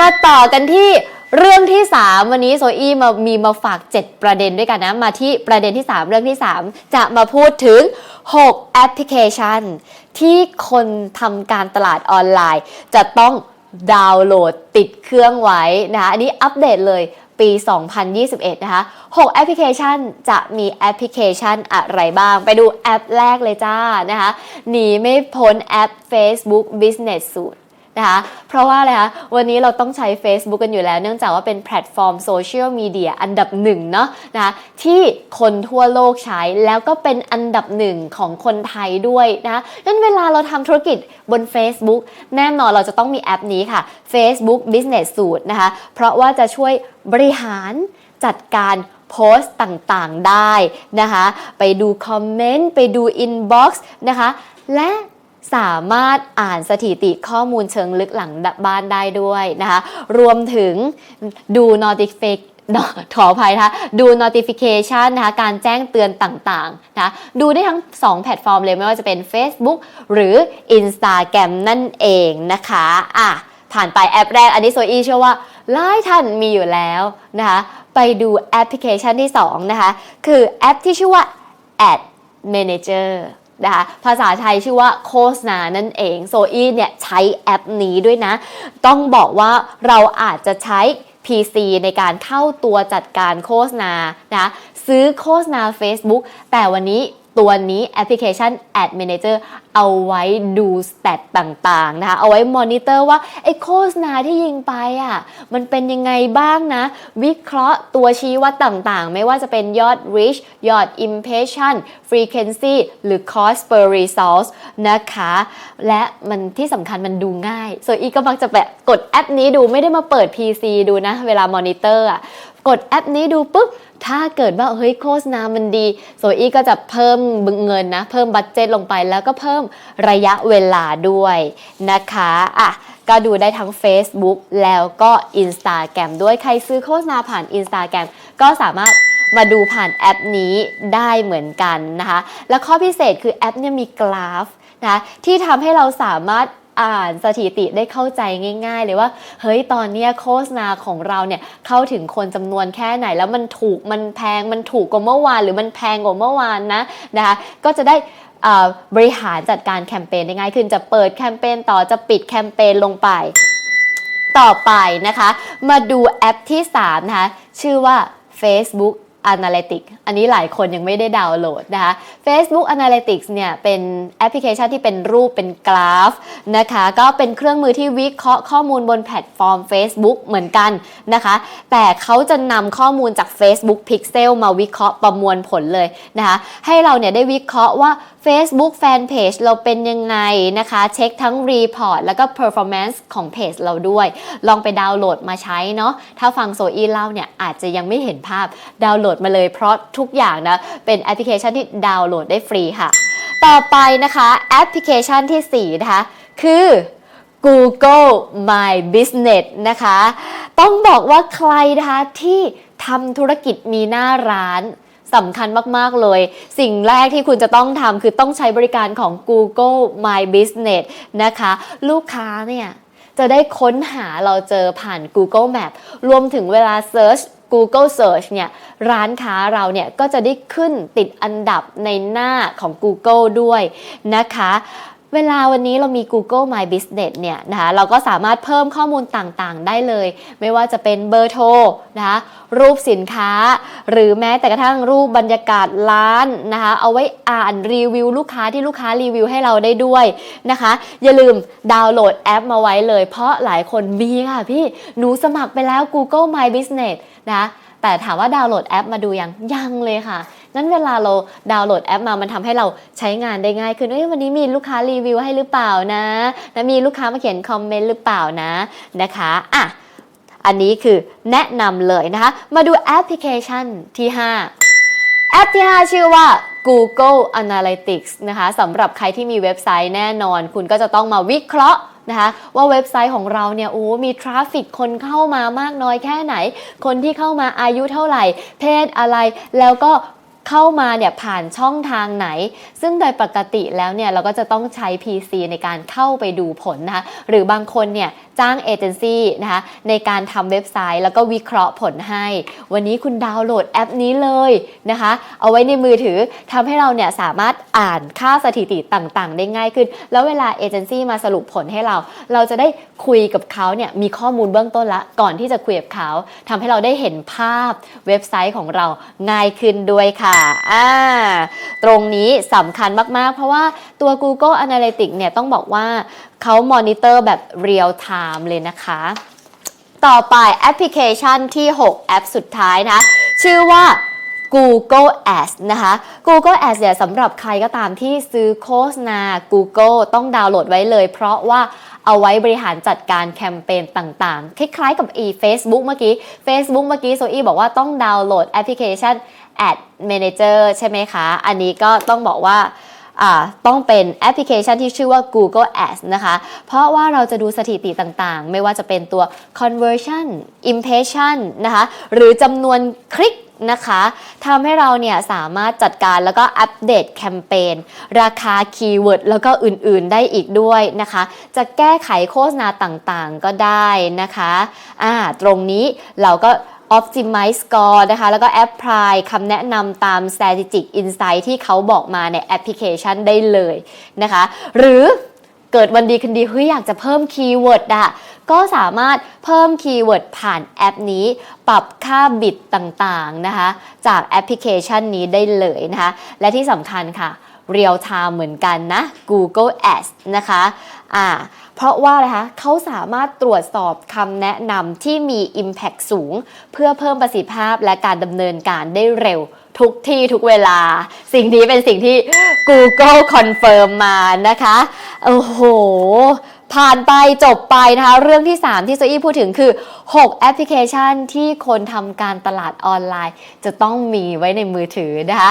มาต่อกันที่เรื่องที่ 3 วันนี้โซอี้มามีมาฝาก 7 ประเด็นด้วยกันนะ มาที่ประเด็นที่ 3 เรื่องที่ 3 จะมาพูดถึง 6 แอปพลิเคชัน ที่คนทำการตลาดออนไลน์ จะต้องดาวน์โหลดติดเครื่องไว้นะคะอันนี้อัปเดตเลยปี 2021 นะคะ 6 แอปพลิเคชันจะมีแอปพลิเคชันอะไรบ้าง ไปดูแอปแรกเลยจ้านะคะ หนีไม่พ้นแอป Facebook Business Suite นะคะเพราะว่าอะไรคะวันนี้เราต้องใช้ Facebook กันอยู่แล้ว เนื่องจากว่าเป็นแพลตฟอร์มโซเชียลมีเดียอันดับหนึ่งเนาะนะคะที่คนทั่วโลกใช้แล้วก็เป็นอันดับหนึ่งของคนไทยด้วยนะคะงั้นเวลาเราทำธุรกิจบน Facebook แน่นอนเราจะต้องมีแอปนี้ค่ะ Facebook Business Suite นะคะเพราะว่าจะช่วยบริหารจัดการโพสต์ต่างๆได้นะคะ ไปดูคอมเมนต์ ไปดูอินบ็อกซ์นะคะ และ สามารถอ่านสถิติข้อมูลเชิงลึกหลังบ้านได้ด้วยนะคะ รวมถึงดู notification ขออภัยนะคะดู notification นะคะการแจ้งเตือนต่างๆนะคะดูได้ทั้ง 2 แพลตฟอร์มเลยไม่ว่าจะเป็น Facebook หรือ Instagram นั่นเองนะคะอะผ่านไปแอปแรกอันนี้โซอี้เชื่อว่าหลายท่านมีอยู่แล้วนะคะไปดูแอปพลิเคชันที่ 2 นะคะ คือแอปที่ชื่อว่า Ad Manager นะคะภาษาไทยชื่อว่าโฆษณานั่นเองโซอี้เนี่ยใช้แอปนี้ด้วยนะ ต้องบอกว่าเราอาจจะใช้ PC ในการเข้าตัวจัดการโฆษณานะซื้อโฆษณา Facebook แต่วันนี้ ตัวนี้แอปพลิเคชัน Ad Manager เอาไว้ดูสเตตต่างๆนะคะ เอาไว้มอนิเตอร์ว่าไอ้โฆษณาที่ยิงไปอะมันเป็นยังไงบ้างนะ วิเคราะห์ตัวชี้วัดต่างๆ ไม่ว่าจะเป็นยอด reach ยอด impression frequency หรือ cost per result นะคะ และมันที่สำคัญมันดูง่ายโซอีก็มักจะแบบกดแอปนี้ดูไม่ได้มาเปิด PC ดูนะ เวลามอนิเตอร์อะ กดแอปนี้ดูปุ๊บ ถ้าเกิดว่าเฮ้ยโฆษณามันดีโซอี้ก็จะเพิ่มเงินนะ เพิ่มบัตเจตลงไปแล้วก็เพิ่มระยะเวลาด้วยนะคะอะก็ดูได้ทั้ง Facebook แล้วก็ Instagram ด้วยใครซื้อโฆษณาผ่าน Instagram ก็สามารถมาดูผ่านแอปนี้ได้เหมือนกันนะคะ และข้อพิเศษคือแอปเนี่ยมีกราฟนะที่ทำให้เราสามารถ อ่านสถิติได้เข้าใจง่าย ๆ เลยว่า เฮ้ยตอนเนี้ยโฆษณาของเราเนี่ยเข้าถึงคนจำนวนแค่ไหน แล้วมันถูกมันแพงมันถูกกว่าเมื่อวาน หรือมันแพงกว่าเมื่อวานนะนะคะก็จะได้บริหารจัดการแคมเปญได้ง่ายขึ้นจะเปิดแคมเปญต่อจะปิดแคมเปญลงไป ต่อไปนะคะ มาดูแอปที่ 3 นะคะ ชื่อว่า Facebook Analytics อันนี้หลายคนยังไม่ได้ดาวน์โหลดนะคะ Facebook Analytics เนี่ยเป็นแอปพลิเคชันที่เป็นรูปเป็นกราฟนะคะ ก็เป็นเครื่องมือที่วิเคราะห์ข้อมูลบนแพลตฟอร์ม Facebook เหมือนกันนะคะ แต่เขาจะนำข้อมูลจาก Facebook Pixel มาวิเคราะห์ประมวลผลเลยนะคะ ให้เราเนี่ยได้วิเคราะห์ว่า Facebook Fanpage เราเป็นยังไงนะคะ เช็คทั้ง Report แล้วก็ Performance ของเพจเราด้วย ลองไปดาวน์โหลดมาใช้เนาะถ้าฟังโซอีเล่าเนี่ยอาจจะยังไม่เห็นภาพดาวน์โหลดดมาเลยเพราะทุกอย่างนะ เป็นแอปพลิเคชันที่ดาวน์โหลดได้ฟรีค่ะ ต่อไปนะคะแอปพลิเคชันที่ 4 นะคะ คือ Google My Business นะคะ ต้องบอกว่าใครนะคะที่ทำธุรกิจมีหน้าร้านสำคัญมาก ๆ เลย สิ่งแรกที่คุณจะต้องทำคือต้องใช้บริการของ Google My Business นะคะ ลูกค้าเนี่ย จะได้ค้นหาเราเจอผ่าน Google Map รวมถึงเวลา Search Google Search เนี่ย ร้านค้าเราเนี่ยก็จะได้ขึ้นติดอันดับในหน้าของ Google ด้วยนะคะเวลาวันนี้เรามี Google My Business เนี่ยนะคะเราก็สามารถเพิ่มข้อมูลต่างๆ ได้เลย ไม่ว่าจะเป็นเบอร์โทรนะคะรูปสินค้า หรือแม้แต่กระทั่งรูปบรรยากาศร้านนะคะเอาไว้อ่านรีวิวลูกค้าที่ลูกค้ารีวิวให้เราได้ด้วยนะคะ อย่าลืมดาวน์โหลดแอปมาไว้เลย เพราะหลายคนมีค่ะพี่หนูสมัครไปแล้ว Google My Business นะ แต่ถามว่าดาวน์โหลดแอปมาดูยังยังเลยค่ะนั้นเวลาเราดาวน์โหลดแอปมา มันทำให้เราใช้งานได้ง่ายขึ้นเอ้ยวันนี้มีลูกค้ารีวิวให้หรือเปล่านะแล้วมีลูกค้ามาเขียนคอมเมนต์หรือเปล่านะนะคะอะอันนี้คือแนะนำเลยนะคะ มาดูแอปพลิเคชันที่ 5 แอปที่ 5 ชื่อว่า Google Analytics นะคะสำหรับใครที่มีเว็บไซต์แน่นอน คุณก็จะต้องมาวิเคราะห์ นะคะว่าเว็บไซต์ของเราเนี่ยโอ้มีทราฟฟิกคนเข้ามามากน้อยแค่ไหน คนที่เข้ามาอายุเท่าไหร่ เพศอะไรแล้วก็ เข้ามาเนี่ยผ่านช่องทางไหน ซึ่งโดยปกติแล้วเนี่ยเราก็จะต้องใช้ PC ในการเข้าไปดูผลนะคะหรือบางคนเนี่ยจ้างเอเจนซี่นะคะในการทำเว็บไซต์แล้วก็วิเคราะห์ผลให้ วันนี้คุณดาวน์โหลดแอปนี้เลยนะคะ เอาไว้ในมือถือทำให้เราเนี่ยสามารถอ่านค่าสถิติต่างๆ ได้ง่ายขึ้น แล้วเวลาเอเจนซี่มาสรุปผลให้เรา เราจะได้คุยกับเขาเนี่ยมีข้อมูลเบื้องต้นละ ก่อนที่จะคุยกับเขาทำให้เราได้เห็นภาพเว็บไซต์ของเราง่ายขึ้นด้วยค่ะอ่าตรงนี้สำคัญมาก ๆ เพราะว่าตัว Google Analytics เนี่ยต้องบอกว่าเขามอนิเตอร์แบบเรียลไทม์เลยนะคะ ต่อไปแอปพลิเคชันที่ 6 แอปสุดท้ายนะ ชื่อว่า Google Ads นะคะ Google Ads เนี่ยสำหรับใครก็ตามที่ซื้อโฆษณา Google ต้องดาวน์โหลดไว้เลย เพราะว่า เอาไว้บริหารจัดการแคมเปญต่างๆ คล้ายๆกับ e Facebook เมื่อกี้ Facebook เมื่อกี้โซอี้บอกว่าต้องดาวน์โหลดแอปพลิเคชัน Ad Manager ใช่ไหมคะ อันนี้ก็ต้องบอกว่า ต้องเป็นแอปพลิเคชันที่ชื่อว่า Google Ads นะคะ เพราะว่าเราจะดูสถิติต่างๆ ไม่ว่าจะเป็นตัว conversion impression นะคะ หรือจำนวนคลิกนะคะทำให้เราเนี่ยสามารถจัดการแล้วก็อัปเดตแคมเปญราคาคีย์เวิร์ดแล้วก็อื่นๆได้อีกด้วยนะคะ จะแก้ไขโฆษณาต่างๆก็ได้นะคะอ่าตรงนี้เราก็ Optimize Score นะคะ แล้วก็ Apply คำแนะนำตาม Strategic Insight ที่เขาบอกมาในแอปพลิเคชันได้เลยนะคะ หรือเกิดวันดีคืนดีเฮ้ยอยากจะเพิ่มคีย์เวิร์ดอะก็สามารถเพิ่มคีย์เวิร์ดผ่านแอปนี้ ปรับค่าบิตต่างๆนะคะ จากแอปพลิเคชันนี้ได้เลยนะคะ และที่สำคัญค่ะ เรียลไทม์เหมือนกันนะ Google Ads นะคะอ่าเพราะว่าอะไรคะเขาสามารถตรวจสอบคำแนะนำที่มี Impact สูง เพื่อเพิ่มประสิทธิภาพและการดำเนินการได้เร็วทุกที่ทุกเวลา สิ่งนี้เป็นสิ่งที่ Google Confirm มานะคะ โอ้โห ผ่านไปจบไปนะคะ เรื่องที่ 3 ที่โซอี้พูดถึงคือ 6 แอปพลิเคชันที่คนทำการตลาดออนไลน์ จะต้องมีไว้ในมือถือนะคะ